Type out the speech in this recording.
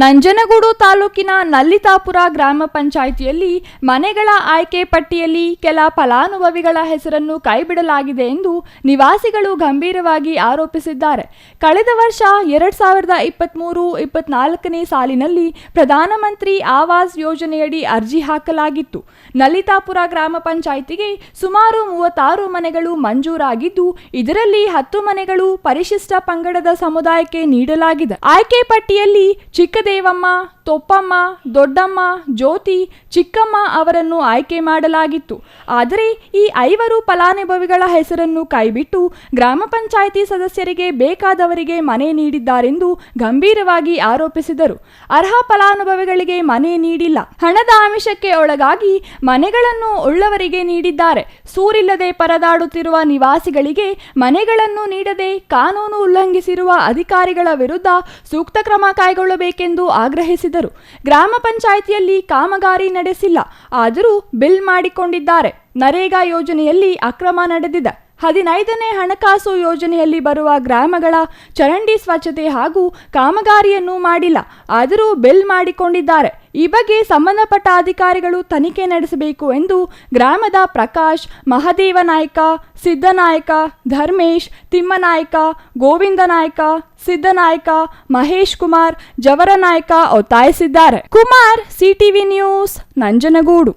ನಂಜನಗೂಡು ತಾಲೂಕಿನ ನಲ್ಲಿತಾಪುರ ಗ್ರಾಮ ಪಂಚಾಯಿತಿಯಲ್ಲಿ ಮನೆಗಳ ಆಯ್ಕೆ ಪಟ್ಟಿಯಲ್ಲಿ ಕೆಲ ಫಲಾನುಭವಿಗಳ ಹೆಸರನ್ನು ಕೈಬಿಡಲಾಗಿದೆ ಎಂದು ನಿವಾಸಿಗಳು ಗಂಭೀರವಾಗಿ ಆರೋಪಿಸಿದ್ದಾರೆ. ಕಳೆದ ವರ್ಷ ಎರಡ್ ಸಾವಿರದ ಇಪ್ಪತ್ತ್ಮೂರು ಇಪ್ಪತ್ನಾಲ್ಕನೇ ಸಾಲಿನಲ್ಲಿ ಪ್ರಧಾನಮಂತ್ರಿ ಆವಾಸ್ ಯೋಜನೆಯಡಿ ಅರ್ಜಿ ಹಾಕಲಾಗಿತ್ತು. ನಲ್ಲಿತಾಪುರ ಗ್ರಾಮ ಪಂಚಾಯಿತಿಗೆ ಸುಮಾರು ಮೂವತ್ತಾರು ಮನೆಗಳು ಮಂಜೂರಾಗಿದ್ದು, ಇದರಲ್ಲಿ ಹತ್ತು ಮನೆಗಳು ಪರಿಶಿಷ್ಟ ಪಂಗಡದ ಸಮುದಾಯಕ್ಕೆ ನೀಡಲಾಗಿದೆ. ಆಯ್ಕೆ ಪಟ್ಟಿಯಲ್ಲಿ ಚಿಕ್ಕದೇವಮ್ಮ ತೊಪ್ಪಮ್ಮ, ದೊಡ್ಡಮ್ಮ, ಜ್ಯೋತಿ, ಚಿಕ್ಕಮ್ಮ ಅವರನ್ನು ಆಯ್ಕೆ ಮಾಡಲಾಗಿತ್ತು. ಆದರೆ ಈ ಐವರು ಫಲಾನುಭವಿಗಳ ಹೆಸರನ್ನು ಕೈಬಿಟ್ಟು ಗ್ರಾಮ ಪಂಚಾಯಿತಿ ಸದಸ್ಯರಿಗೆ ಬೇಕಾದವರಿಗೆ ಮನೆ ನೀಡಿದ್ದಾರೆಂದು ಗಂಭೀರವಾಗಿ ಆರೋಪಿಸಿದರು. ಅರ್ಹ ಫಲಾನುಭವಿಗಳಿಗೆ ಮನೆ ನೀಡಿಲ್ಲ. ಹಣದ ಆಮಿಷಕ್ಕೆ ಒಳಗಾಗಿ ಮನೆಗಳನ್ನು ಉಳ್ಳವರಿಗೆ ನೀಡಿದ್ದಾರೆ. ಸೂರಿಲ್ಲದೆ ಪರದಾಡುತ್ತಿರುವ ನಿವಾಸಿಗಳಿಗೆ ಮನೆಗಳನ್ನು ನೀಡದೆ ಕಾನೂನು ಉಲ್ಲಂಘಿಸಿರುವ ಅಧಿಕಾರಿಗಳ ವಿರುದ್ಧ ಸೂಕ್ತ ಕ್ರಮ ಕೈಗೊಳ್ಳಬೇಕೆಂದು ಆಗ್ರಹಿಸಿದರು. ಗ್ರಾಮ ಪಂಚಾಯಿತಿಯಲ್ಲಿ ಕಾಮಗಾರಿ ನಡೆಸಿಲ್ಲ. ಆದರೂ ಬಿಲ್ ಮಾಡಿಕೊಂಡಿದ್ದಾರೆ. ನರೇಗಾ ಯೋಜನೆಯಲ್ಲಿ ಅಕ್ರಮ ನಡೆದಿದೆ. ಹದಿನೈದನೇ ಹಣಕಾಸು ಯೋಜನೆಯಲ್ಲಿ ಬರುವ ಗ್ರಾಮಗಳ ಚರಂಡಿ ಸ್ವಚ್ಛತೆ ಹಾಗೂ ಕಾಮಗಾರಿಯನ್ನು ಮಾಡಿಲ್ಲ. ಆದರೂ ಬಿಲ್ ಮಾಡಿಕೊಂಡಿದ್ದಾರೆ. ಈ ಬಗ್ಗೆ ಸಂಬಂಧಪಟ್ಟ ಅಧಿಕಾರಿಗಳು ತನಿಖೆ ನಡೆಸಬೇಕು ಎಂದು ಗ್ರಾಮದ ಪ್ರಕಾಶ್, ಮಹದೇವ ನಾಯ್ಕ, ಸಿದ್ದನಾಯಕ, ಧರ್ಮೇಶ್, ತಿಮ್ಮನಾಯ್ಕ, ಗೋವಿಂದ ನಾಯ್ಕ, ಸಿದ್ದನಾಯಕ, ಮಹೇಶ್ ಕುಮಾರ್ ಜವರನಾಯ್ಕ ಒತ್ತಾಯಿಸಿದ್ದಾರೆ. Kumar, CTV news, Nanjangud.